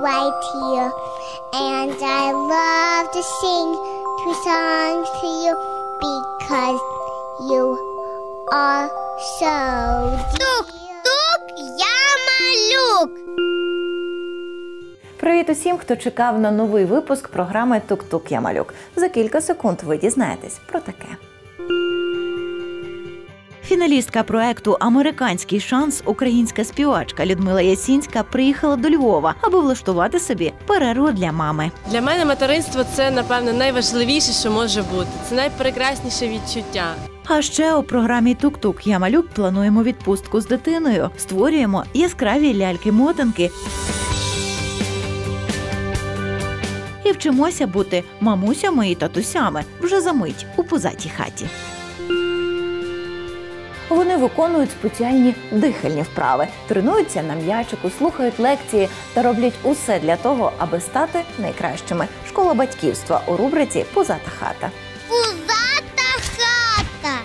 right here. And I love to sing two songs to you because you are so dear. Тук, я малюк. Привіт усім, хто чекав на новий випуск програми Тук-Тук Я малюк. За кілька секунд ви дізнаєтесь про таке. Фіналістка проекту Американський шанс українська співачка Людмила Ясінська приїхала до Львова, аби влаштувати собі перерву для мами. Для мене материнство це напевно найважливіше, що може бути. Це найпрекрасніше відчуття. А ще у програмі Тук-Тук Я малюк плануємо відпустку з дитиною. Створюємо яскраві ляльки-мотанки. І вчимося бути мамусями і татусями вже за мить у позатій хаті. Вони виконують спеціальні дихальні вправи, тренуються на м'ячику, слухають лекції та роблять усе для того, аби стати найкращими. Школа батьківства у рубриці Позата хата. Пузата хата.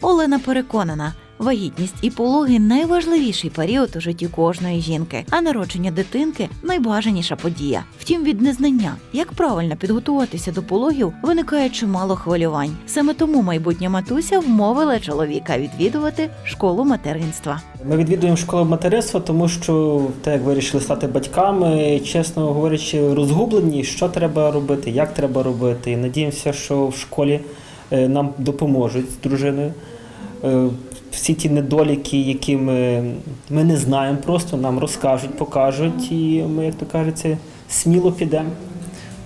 Олена переконана, вагітність і пологи найважливіший період у житті кожної жінки, а народження дитинки найбажаніша подія. Втім, від незнання, як правильно підготуватися до пологів, виникає чимало хвилювань. Саме тому майбутня матуся вмовила чоловіка відвідувати школу материнства. Ми відвідуємо школу материнства, тому що так як вирішили стати батьками, чесно говорячи, розгублені, що треба робити, як треба робити. Надіємося, що в школі е, нам допоможуть з дружиною. Всі ті недоліки, які ми, ми не знаємо, просто нам розкажуть, покажуть, і ми, як то кажеться, сміло підемо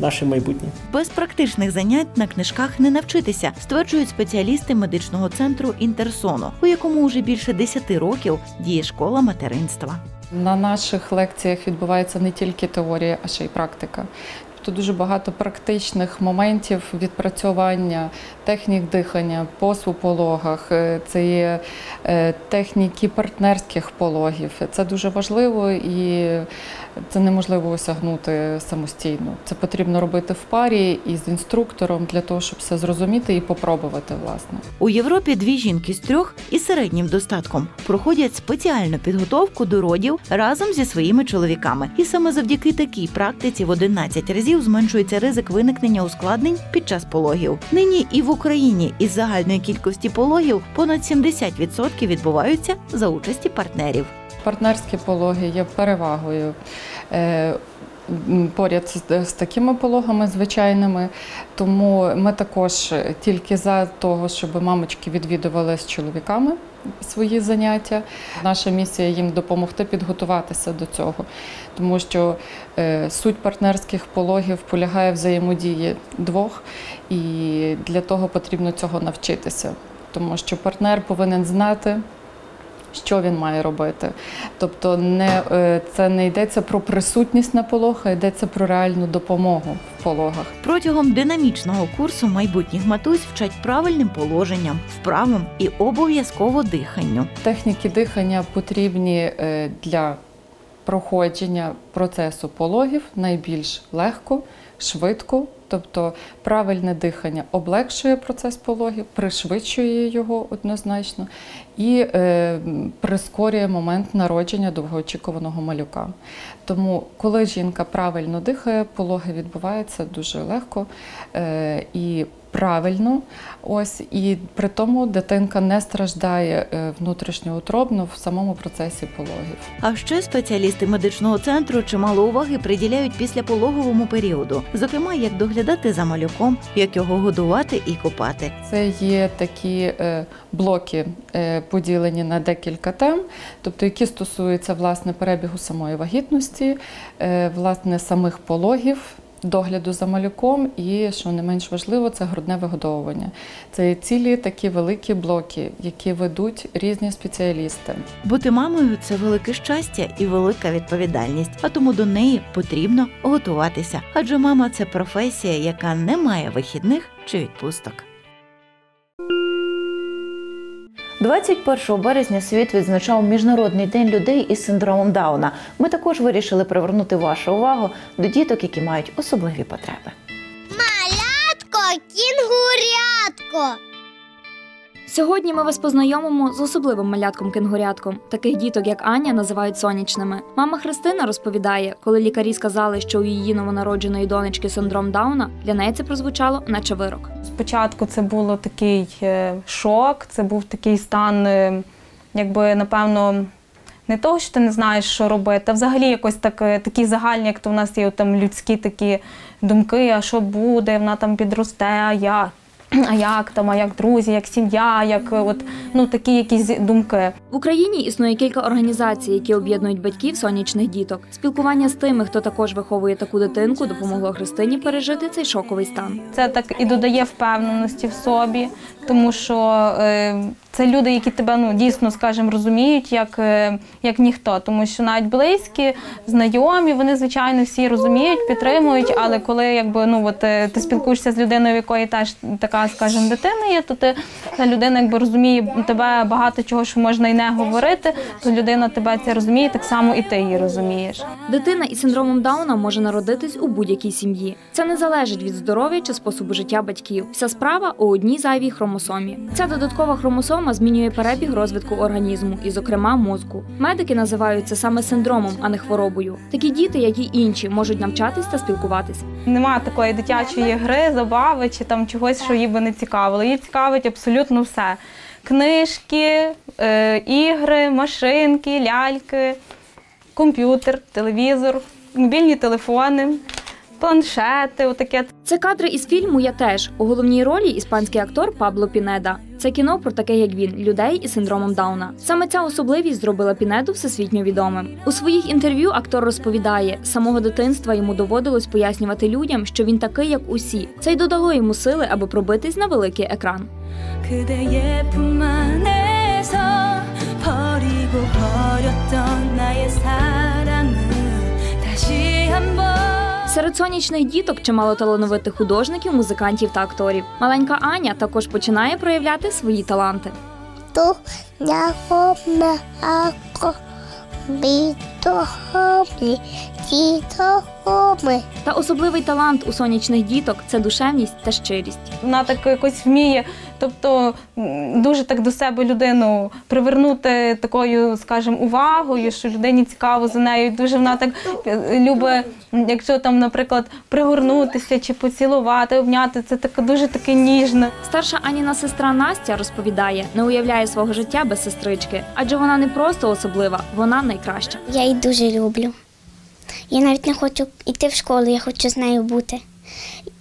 наше майбутнє. Без практичних занять на книжках не навчитися, стверджують спеціалісти медичного центру Інтерсону, у якому уже більше 10 років діє школа материнства. На наших лекціях відбувається не тільки теорія, а ще й практика. Тобто дуже багато практичних моментів відпрацювання технік дихання, посу в пологах, е, це є е, техніки партнерських пологів. Це дуже важливо і це неможливо осягнути самостійно. Це потрібно робити в парі і з інструктором для того, щоб все зрозуміти і попробувати власне. У Європі дві жінки з трьох із середнім достатком проходять спеціальну підготовку до родів разом зі своїми чоловіками. І саме завдяки такій практиці в 11 разів зменшується ризик виникнення ускладнень під час пологів. Нині і в Україні із загальної кількості пологів понад 70% відбуваються за участі партнерів. Партнерські пологи є перевагою. Е, Поряд з, з такими пологами звичайними, тому ми також тільки за того, щоб мамочки відвідували з чоловіками свої заняття. Наша місія їм допомогти підготуватися до цього, тому що е, суть партнерських пологів полягає взаємодії двох, і для того потрібно цього навчитися, тому що партнер повинен знати що він має робити. Тобто не, е, це не йдеться про присутність на пологах, а йдеться про реальну допомогу в пологах. Протягом динамічного курсу майбутніх матусь вчать правильним положенням, вправам і обов'язково диханню. Техніки дихання потрібні е, для проходження процесу пологів найбільш легко, швидко. Тобто правильне дихання облегшує процес пологів, пришвидшує його однозначно і е, прискорює момент народження довгоочікуваного малюка. Тому, коли жінка правильно дихає, пологи відбуваються дуже легко е, і правильно. Ось і при тому дитинка не страждає е, внутрішньоутробно в самому процесі пологів. А ще спеціалісти медичного центру чимало уваги приділяють післяпологовому періоду, зокрема, як доглядати за малюком, як його годувати і купати. Це є такі е, блоки, е, поділені на декілька тем, тобто які стосуються власне перебігу самої вагітності, власне самих пологів. Догляду за малюком і, що не менш важливо, це грудне вигодовування. Це цілі такі великі блоки, які ведуть різні спеціалісти. Бути мамою це велике щастя і велика відповідальність, а тому до неї потрібно готуватися. Адже мама це професія, яка не має вихідних чи відпусток. 21 березня світ відзначав Міжнародний день людей із синдромом Дауна. Ми також вирішили привернути вашу увагу до діток, які мають особливі потреби. Малятко, кінгурятко. Сьогодні ми вас познайомимо з особливим малятком-кенгурятком. Таких діток, як Аня, називають сонячними. Мама Христина розповідає, коли лікарі сказали, що у її новонародженої донечки синдром Дауна, для неї це прозвучало, наче вирок. Спочатку це було такий е, шок, це був такий стан, е, якби напевно. Не того, що ти не знаєш, що робити, а взагалі якось так, е, такі загальні, як то в нас є там людські такі думки, а що буде, вона там підросте, а як, а як там, а як друзі, як сім'я, як е, от, ну, такі якісь думки. В Україні існує кілька організацій, які об'єднують батьків сонячних діток. Спілкування з тими, хто також виховує таку дитинку, допомогло Христині пережити цей шоковий стан. Це так і додає впевненості в собі, тому що е, це люди, які тебе ну дійсно, скажімо, розуміють, як, е, як ніхто. Тому що навіть близькі, знайомі, вони звичайно всі розуміють, підтримують. Але коли якби ну от е, ти спілкуєшся з людиною, в якої теж така, скажімо, дитина є, то ти та людина якби розуміє тебе багато чого, що можна і не говорити, то людина тебе це розуміє, так само і ти її розумієш. Дитина із синдромом Дауна може народитись у будь-якій сім'ї. Це не залежить від здоров'я чи способу життя батьків. Вся справа у одній зайвій хромосомі. Ця додаткова хромосома змінює перебіг розвитку організму, і, зокрема, мозку. Медики називають це саме синдромом, а не хворобою. Такі діти, як і інші, можуть навчатись та спілкуватись. Нема такої дитячої гри, забави чи там чогось, що їй би не цікавило. Її цікавить абсолютно все: книжки, е, ігри, машинки, ляльки, комп'ютер, телевізор, мобільні телефони, планшети. Отаке. Це кадри із фільму Я теж у головній ролі іспанський актор Пабло Пінеда. Це кіно про таких, як він, людей із синдромом Дауна. Саме ця особливість зробила Пінеду всесвітньо відомим. У своїх інтерв'ю актор розповідає, з самого дитинства йому доводилось пояснювати людям, що він такий, як усі. Це й додало йому сили, аби пробитись на великий екран. Серед сонячних діток чимало талановитих художників, музикантів та акторів. Маленька Аня також починає проявляти свої таланти. То меако бітохоблі тітохоми. Та особливий талант у сонячних діток це душевність та щирість. Вона так якось вміє, тобто дуже так до себе людину привернути такою, скажімо, увагою, що людині цікаво за нею. Дуже вона так е, любить, якщо там, наприклад, пригорнутися чи поцілувати, обняти, це так дуже таке ніжне. Старша Аніна сестра Настя розповідає, не уявляє свого життя без сестрички, адже вона не просто особлива, вона найкраща. Я її дуже люблю. Я навіть не хочу йти в школу, я хочу з нею бути.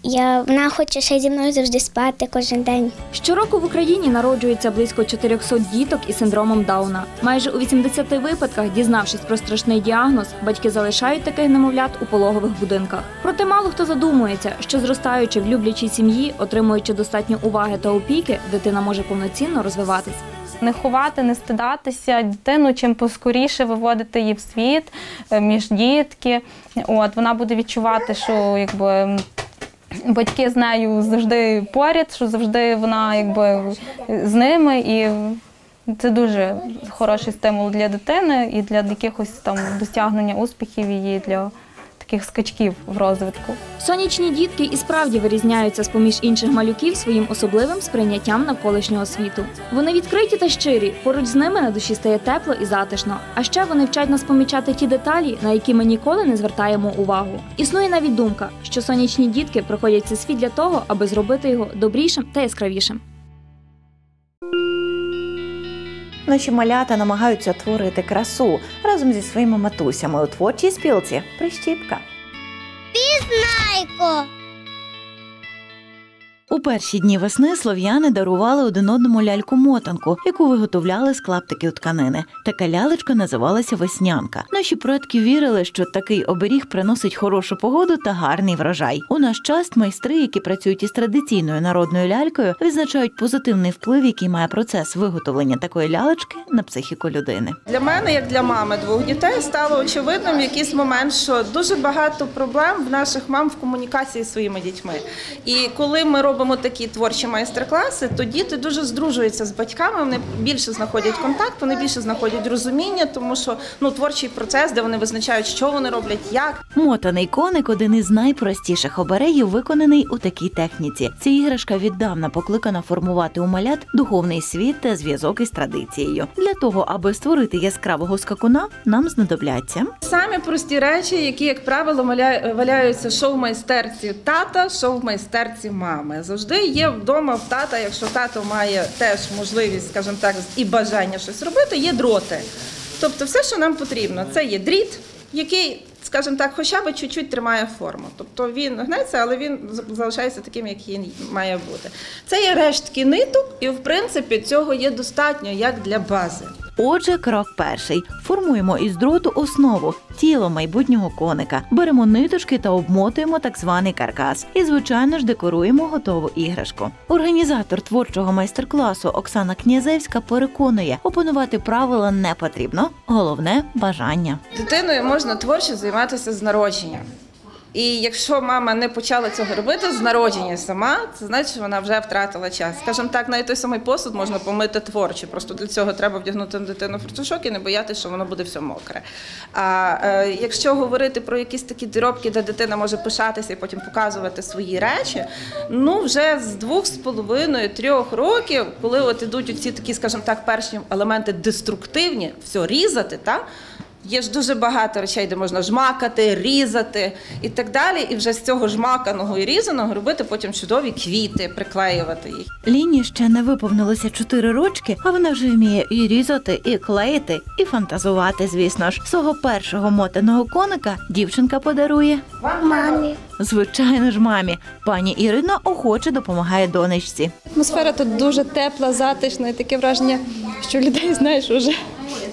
Я, вона хоче ще зі мною завжди спати кожен день. Щороку в Україні народжується близько 400 діток із синдромом Дауна. Майже у 80 випадках, дізнавшись про страшний діагноз, батьки залишають таких немовлят у пологових будинках. Проте мало хто задумується, що зростаючи в люблячій сім'ї, отримуючи достатньо уваги та опіки, дитина може повноцінно розвиватись. Не ховати, не стидатися, дитину чим поскоріше виводити її в світ е, між дітки. От вона буде відчувати, що якби. Батьки з нею завжди поряд, що завжди вона якби з ними, і це дуже хороший стимул для дитини і для якихось там досягнення успіхів її для таких скачків в розвитку. Сонячні дітки і справді вирізняються з поміж інших малюків своїм особливим сприйняттям навколишнього світу. Вони відкриті та щирі, поруч з ними на душі стає тепло і затишно. А ще вони вчать нас помічати ті деталі, на які ми ніколи не звертаємо увагу. Існує навіть думка, що сонячні дітки приходять в цей світ для того, аби зробити його добрішим та яскравішим. Наші малята намагаються творити красу разом зі своїми матусями у творчій спілці Прищіпка. Найко. У перші дні весни слов'яни дарували один одному ляльку-мотанку, яку виготовляли з клаптиків тканини. Така лялечка називалася веснянка. Наші предки вірили, що такий оберіг приносить хорошу погоду та гарний врожай. У наш час майстри, які працюють із традиційною народною лялькою, відзначають позитивний вплив, який має процес виготовлення такої лялечки на психіку людини. Для мене, як для мами двох дітей, стало очевидним в якийсь момент, що дуже багато проблем в наших мам в комунікації зі своїми дітьми. І коли ми робимо робимо такі творчі майстер-класи, то діти дуже здружуються з батьками. Вони більше знаходять контакт, вони більше знаходять розуміння, тому що ну творчий процес, де вони визначають, що вони роблять, як. Мотаний коник один із найпростіших оберегів, виконаний у такій техніці. Ця іграшка віддавна покликана формувати у малят духовний світ та зв'язок із традицією. Для того, аби створити яскравого скакуна, нам знадобляться Самі прості речі, які, як правило, валяються в майстерці тата, в майстерці мами. Завжди є вдома в тата, якщо тато має теж можливість, скажімо так, і бажання щось робити, є дроти. Тобто, все, що нам потрібно, це є дріт, який, скажімо так, хоча б чуть-чуть тримає форму. Тобто він гнеться, але він залишається таким, як він має бути. Це є рештки ниток, і в принципі цього є достатньо як для бази. Отже, крок перший: формуємо із дроту основу тіло майбутнього коника. Беремо ниточки та обмотуємо так званий каркас. І, звичайно ж, декоруємо готову іграшку. Організатор творчого майстер-класу Оксана Князевська переконує, опанувати правила не потрібно. Головне бажання. Дитиною можна творчо займатися з народження. І якщо мама не почала цього робити з народження сама, це значить, що вона вже втратила час. Скажімо так, навіть той самий посуд можна помити творчо. Просто для цього треба вдягнути на дитину фартушок і не боятися, що воно буде все мокре. А е, якщо говорити про якісь такі доробки, де дитина може пишатися і потім показувати свої речі, ну вже з двох з половиною трьох років, коли от ідуть оці такі, скажімо так, перші елементи деструктивні, все різати, так? Є ж дуже багато речей, де можна жмакати, різати і так далі. І вже з цього жмаканого і різаного робити потім чудові квіти, приклеювати їх. Ліні ще не виповнилося 4 рочки, а вона вже вміє і різати, і клеїти, і фантазувати. Звісно ж, свого першого мотаного коника дівчинка подарує. Мамі. Звичайно ж, мамі. Пані Ірина охоче допомагає донечці. Атмосфера тут дуже тепла, затишна, і таке враження, що людей, знаєш, вже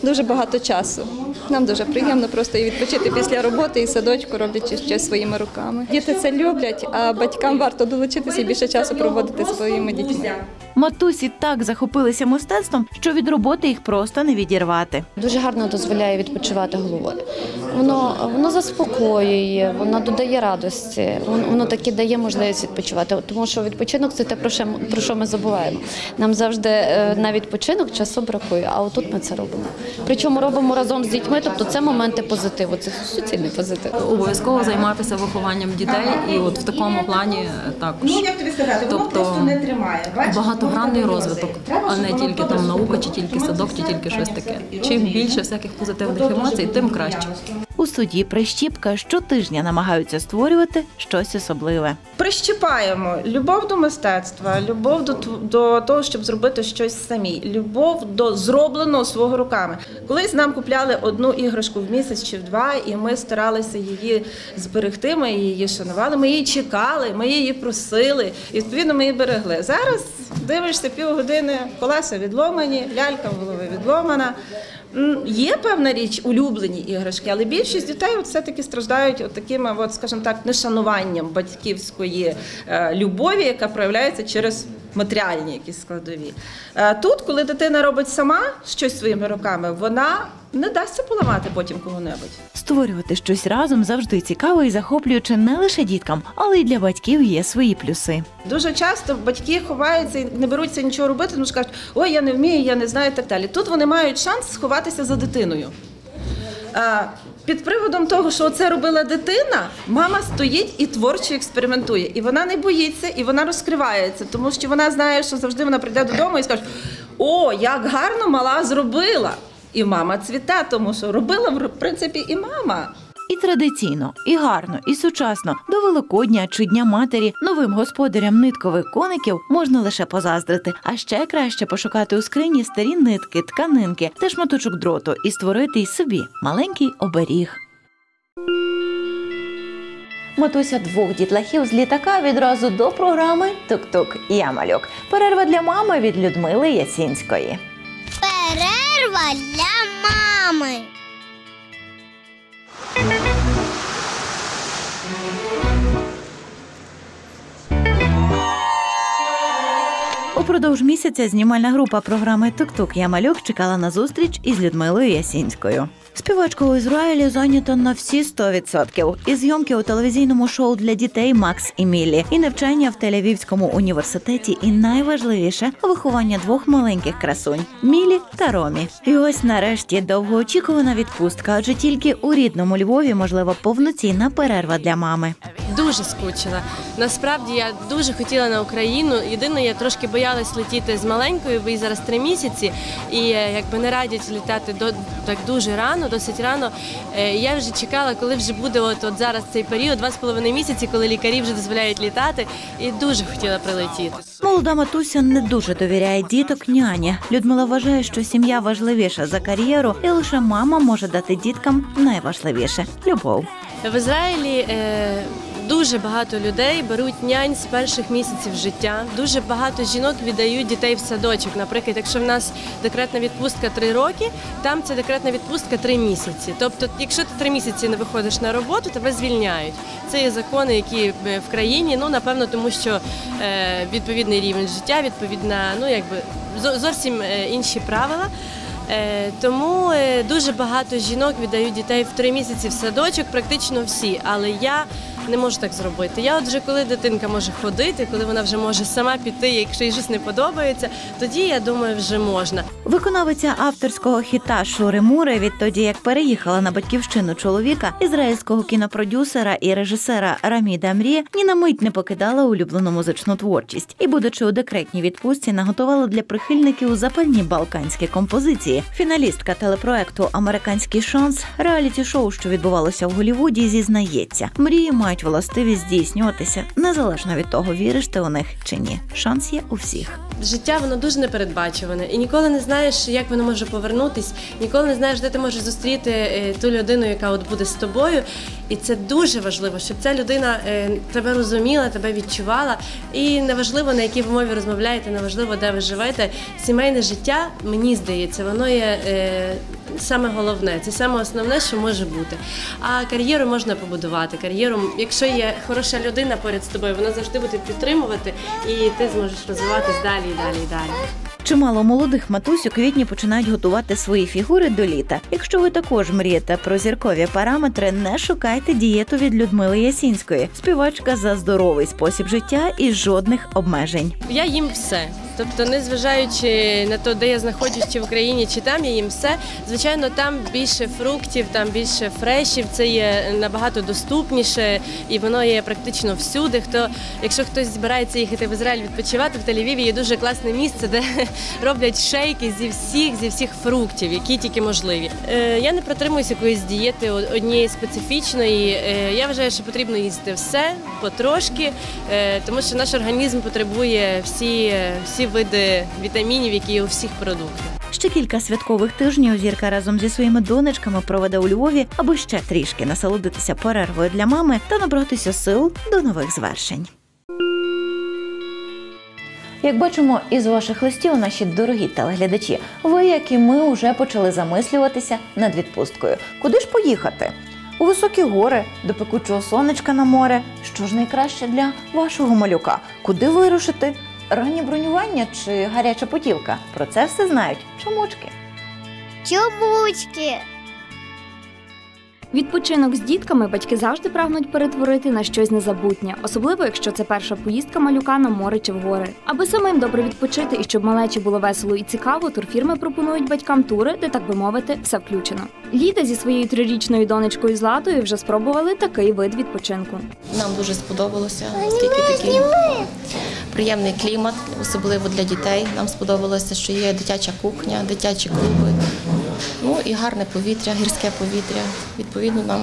дуже багато часу. Нам дуже приємно просто і відпочити після роботи і садочку, роблячи щось своїми руками. Діти це люблять, а батькам варто долучитися і більше часу проводити зі своїми дітьми. Матусі так захопилися мистецтвом, що від роботи їх просто не відірвати. Дуже гарно дозволяє відпочивати головою. Воно воно заспокоює, воно додає радості, воно, воно таки дає можливість відпочивати. Тому що відпочинок це те, про що, ми- про що ми забуваємо. Нам завжди е, на відпочинок часу бракує, а отут ми це робимо. Причому робимо разом з дітьми, тобто це моменти позитиву, це суцільний позитив. обов'язково займатися вихованням дітей, і от в такому плані також. Ну, як тобі сказати, воно Тобто, просто не тримає. Багатогранний розвиток, Треба, а не тільки там наука, чи тільки садок, чи тільки щось таке. Чим більше всяких позитивних Тобто емоцій, тим краще. У суді Прищіпка щотижня намагаються створювати щось особливе. Прищипаємо любов до мистецтва, любов до, до того, щоб зробити щось самі, любов до зробленого свого руками. Колись нам купляли одну іграшку в місяць чи в два, і ми старалися її зберегти. Ми її шанували, ми її чекали, ми її просили. І відповідно ми її берегли. Зараз дивишся півгодини, колеса відломані, лялька в голові відломана. Є певна річ улюблені іграшки, але більшість дітей от все-таки страждають от такими, от, скажімо так, нешануванням батьківської е, любові, яка проявляється через матеріальні якісь складові. Е, Тут, коли дитина робить сама щось своїми руками, вона не дасться поламати потім кого-небудь. Створювати щось разом завжди цікаво і захоплююче не лише діткам, але й для батьків є свої плюси. Дуже часто батьки ховаються і не беруться нічого робити, тому що кажуть, ой, я не вмію, я не знаю і так далі. Тут вони мають шанс сховатися за дитиною. Під приводом того, що це робила дитина, мама стоїть і творчо експериментує. І вона не боїться, і вона розкривається, тому що вона знає, що завжди вона прийде додому і скаже: О, як гарно мала зробила! І мама цвіте, тому що робила в принципі і мама. І традиційно, і гарно, і сучасно до Великодня чи Дня матері новим господарям ниткових коників можна лише позаздрити, а ще краще пошукати у скрині старі нитки, тканинки та шматочок дроту і створити й собі маленький оберіг. Матуся двох дітлахів з літака відразу до програми Тук-тук я малюк. Перерва для мами від Людмили Ясінської. Перерва для мами. Упродовж місяця знімальна група програми Тук-тук я малюк чекала на зустріч із Людмилою Ясінською. Співачка у Ізраїлі зайнята на всі 100%. І зйомки у телевізійному шоу для дітей Макс і Міллі, і навчання в Тель-Авівському університеті, і найважливіше виховання двох маленьких красунь Мілі та Ромі. І ось нарешті довгоочікувана відпустка, адже тільки у рідному Львові можлива повноцінна перерва для мами. Дуже скучила. Насправді я дуже хотіла на Україну. Єдине, я трошки боялась летіти з маленькою, бо їй зараз три місяці, і е, якби не радять літати до так дуже рано, досить рано. Е, Я вже чекала, коли вже буде от, от зараз цей період, два з половиною місяці, коли лікарі вже дозволяють літати, і дуже хотіла прилетіти. Молода матуся не дуже довіряє діток няні. Людмила вважає, що сім'я важливіша за кар'єру, і лише мама може дати діткам найважливіше любов. В Ізраїлі е, дуже багато людей беруть нянь з перших місяців життя. Дуже багато жінок віддають дітей в садочок. Наприклад, якщо в нас декретна відпустка три роки, там це декретна відпустка три місяці. Тобто, якщо ти три місяці не виходиш на роботу, тебе звільняють. Це є закони, які е, в країні. Ну напевно, тому що е, відповідний рівень життя, відповідна, ну якби зовсім е, інші правила. Тому дуже багато жінок віддають дітей в три місяці в садочок, практично всі. Але я не можу так зробити. Я от вже коли дитинка може ходити, коли вона вже може сама піти, якщо їй щось не подобається, тоді я думаю, вже можна. Виконавиця авторського хіта Шури Мури відтоді, як переїхала на батьківщину чоловіка, ізраїльського кінопродюсера і режисера Раміда Мрі, ні на мить не покидала улюблену музичну творчість і, будучи у декретній відпустці, наготувала для прихильників запальні балканські композиції. Фіналістка телепроекту Американський шанс реаліті шоу, що відбувалося в Голівуді, зізнається. Мрії мають властивість здійснюватися незалежно від того, віриш ти у них чи ні. Шанс є у всіх. Життя воно дуже непередбачуване, і ніколи не знаєш, як воно може повернутись, ніколи не знаєш, де ти можеш зустріти е, ту людину, яка от буде з тобою. І це дуже важливо, щоб ця людина е, тебе розуміла, тебе відчувала. І неважливо на якій ви мові розмовляєте, неважливо, де ви живете. Сімейне життя, мені здається, воно є е, саме головне. Це саме основне, що може бути. А кар'єру можна побудувати. Кар'єру, якщо є хороша людина поряд з тобою, вона завжди буде підтримувати, і ти зможеш розвиватись далі і далі і далі. Чимало молодих матусь у квітні починають готувати свої фігури до літа. Якщо ви також мрієте про зіркові параметри, не шукайте дієту від Людмили Ясінської. Співачка за здоровий спосіб життя і жодних обмежень. Я їм все. Тобто, незважаючи на те, де я знаходжусь, чи в Україні, чи там, я їм все. Звичайно, там більше фруктів, там більше фрешів, це є набагато доступніше і воно є практично всюди. Хто, якщо хтось збирається їхати в Ізраїль відпочивати, в Тель-Авіві є дуже класне місце, де роблять шейки зі всіх, зі всіх фруктів, які тільки можливі. Е, я не протримуюся якоїсь дієти однієї специфічної. Е, я вважаю, що потрібно їсти все потрошки, е, тому що наш організм потребує всі, всі види вітамінів, які є у всіх продуктах. Ще кілька святкових тижнів зірка разом зі своїми донечками проведе у Львові, аби ще трішки насолодитися перервою для мами та набратися сил до нових звершень. Як бачимо із ваших листів, наші дорогі телеглядачі, ви, як і ми, вже почали замислюватися над відпусткою. Куди ж поїхати? У високі гори, до пекучого сонечка на море. Що ж найкраще для вашого малюка? Куди вирушити? Раннє бронювання чи гаряча путівка? Про це все знають чомучки. Чобучки. Відпочинок з дітками батьки завжди прагнуть перетворити на щось незабутнє, особливо якщо це перша поїздка малюка на море чи в гори. Аби самим добре відпочити і щоб малечі було весело і цікаво, турфірми пропонують батькам тури, де так би мовити, все включено. Ліда зі своєю трирічною донечкою Златою вже спробували такий вид відпочинку. Нам дуже сподобалося, оскільки такий приємний клімат, особливо для дітей. Нам сподобалося, що є дитяча кухня, дитячі клуби, ну і гарне повітря, гірське повітря. Відповідно, нам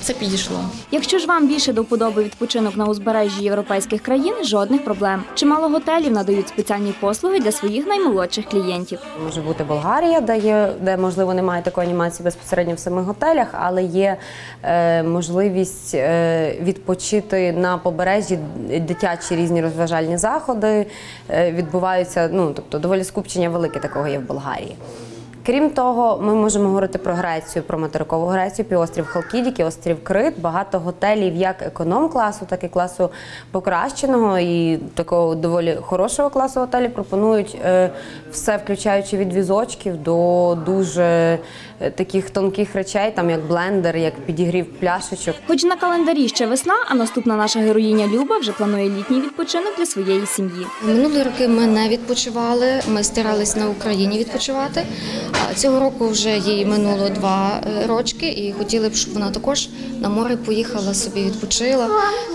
це підійшло. Якщо ж вам більше до вподоби відпочинок на узбережжі європейських країн, жодних проблем. Чимало готелів надають спеціальні послуги для своїх наймолодших клієнтів. Може бути Болгарія, де є, де можливо немає такої анімації безпосередньо в самих готелях, але є е, можливість е, відпочити на побережжі дитячі різні розважальні заходи. Е, відбуваються, ну тобто доволі скупчення велике такого є в Болгарії. Крім того, ми можемо говорити про Грецію, про материкову Грецію, півострів Халкідіки, острів Крит, багато готелів як економ-класу, так і класу покращеного і такого доволі хорошого класу готелів. Пропонують е, все, включаючи від візочків до дуже таких тонких речей, там як блендер, як підігрів пляшечок. Хоч на календарі ще весна, а наступна наша героїня Люба вже планує літній відпочинок для своєї сім'ї. Минулі роки ми не відпочивали. Ми старались на Україні відпочивати. А цього року вже їй минуло два е, рочки, і хотіли б, щоб вона також на море поїхала собі, відпочила.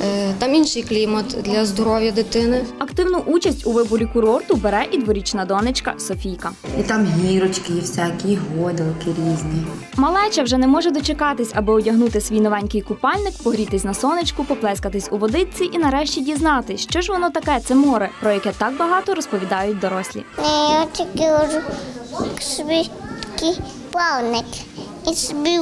Е, Там інший клімат для здоров'я дитини. Активну участь у виборі курорту бере і дворічна донечка Софійка. І там гірочки є всякі, і гойдалки різні. Малеча вже не може дочекатись, аби одягнути свій новенький купальник, погрітись на сонечку, поплескатись у водичці і нарешті дізнатись, що ж воно таке це море, про яке так багато розповідають дорослі. Я тільки собі плавник і собі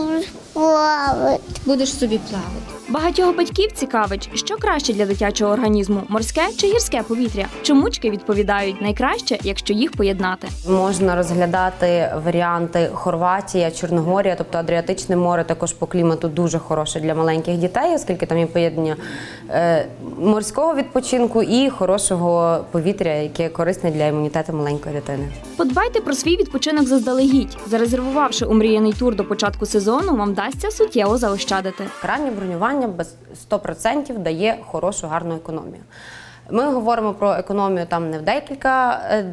плавати. Будеш собі плавати. Багатьох батьків цікавить, що краще для дитячого організму морське чи гірське повітря. Чомучки відповідають найкраще, якщо їх поєднати. Можна розглядати варіанти Хорватія, Чорногорія, тобто Адріатичне море, також по клімату дуже хороше для маленьких дітей, оскільки там є поєднання е, морського відпочинку і хорошого повітря, яке корисне для імунітету маленької дитини. Подбайте про свій відпочинок заздалегідь. Зарезервувавши умріяний тур до початку сезону, вам вдасться суттєво заощадити. Раннє бронювання без 100% дає хорошу гарну економію. Ми говоримо про економію там не в декілька е,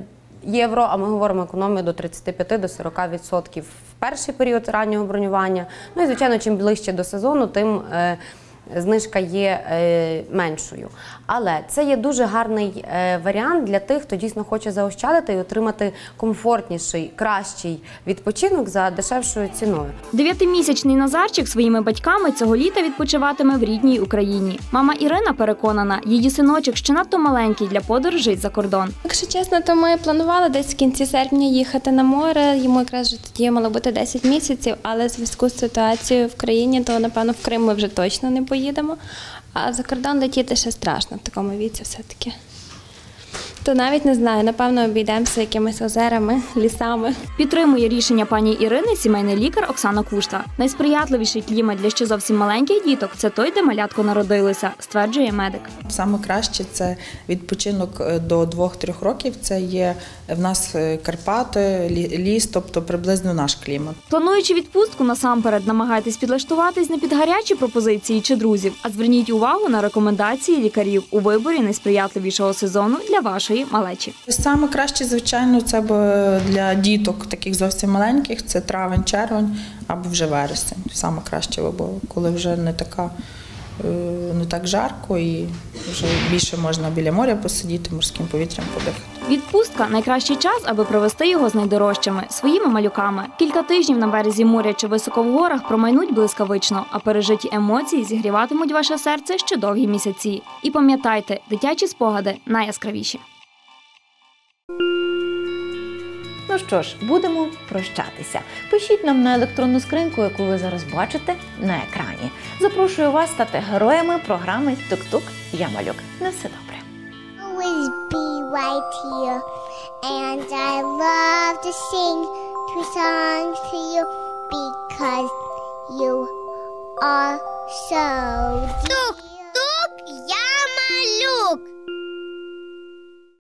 євро, а ми говоримо економію до 35 до 40% в перший період раннього бронювання. Ну і звичайно, чим ближче до сезону, тим е, знижка є е, меншою. Але це є дуже гарний е, варіант для тих, хто дійсно хоче заощадити і отримати комфортніший, кращий відпочинок за дешевшою ціною. Дев'ятимісячний Назарчик своїми батьками цього літа відпочиватиме в рідній Україні. Мама Ірина переконана, її синочок ще надто маленький для подорожей за кордон. Якщо чесно, то ми планували десь в кінці серпня їхати на море. Йому якраз вже тоді мало бути 10 місяців, але в зв'язку з ситуацією в країні, то напевно в Крим ми вже точно не поїдемо. А за кордон летіти ще страшно в такому віці все-таки. То навіть не знаю, напевно, обійдемося якимись озерами, лісами. Підтримує рішення пані Ірини сімейний лікар Оксана Кушта. Найсприятливіший клімат для ще зовсім маленьких діток це той, де малятко народилося, стверджує медик. Саме краще це відпочинок е, до 2-3 років. Це є в нас е, Карпати, лі- ліс, тобто приблизно наш клімат. Плануючи відпустку, насамперед намагайтесь підлаштуватись не під гарячі пропозиції чи друзів, а зверніть увагу на рекомендації лікарів у виборі найсприятливішого сезону для вашої малечі. Саме краще, звичайно, це б для діток таких зовсім маленьких. Це травень, червень або вже вересень. Саме краще би коли вже не така. Е, Не так жарко і вже більше можна біля моря посидіти, морським повітрям подихати. Відпустка найкращий час, аби провести його з найдорожчими своїми малюками. Кілька тижнів на березі моря чи високо в горах промайнуть блискавично, а пережиті емоції зігріватимуть ваше серце ще довгі місяці. І пам'ятайте, дитячі спогади найяскравіші. Ну що ж, будемо прощатися. Пишіть нам на електронну скриньку, яку ви зараз бачите на екрані. Запрошую вас стати героями програми Тук-Тук Я малюк. На все добре. Always be right here. And I love to sing two songs to you because you are so dear.